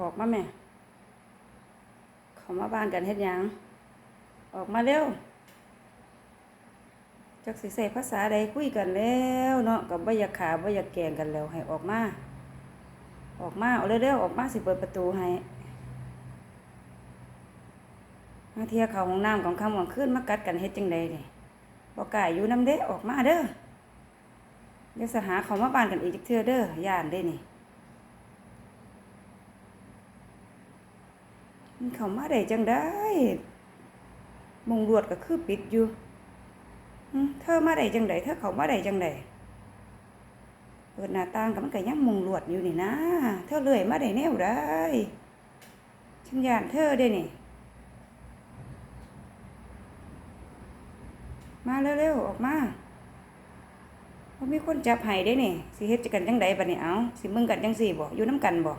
ออกมาแม่ เขามาบ้านกันเฮ็ดยัง ออกมาเร็วจักสิใส่ภาษาใดคุยกันแล้วเนาะกับบ่อยากขาบ่อยากแกงกันแล้วให้ออกมา ออกมาเอาเร็วๆออกมาสิเปิดประตูให้มาเที่ยเขาห้องน้ำของคำของขึ้นมากัดกันเฮ็ดจังใดนี่บ่กล้าอยู่น้ำเด้ออกมาเด้อเดี๋ยวสหาเขามาบ้านกันอีกจักเทื่อเด้อย่านเด้นี่ มันเข้ามาได้จังได้มงรวดก็คือปิดอยู่เธอมาได้จังไดเธอเข้ามาได้จังไดเปิดหน้าต่างก็มันก็ยังมงรวดอยู่นี่นะ เธอเลื่อยมาได้แนวได้ฉันยานเธอเด้นี่มาเร็วๆออกมาบ่มีคนจับให้เด้นี่สิเฮ็ดจังกันจังไดบัดนี้เอาสิมึงกันจังซี่บ่อยู่นํกันบ่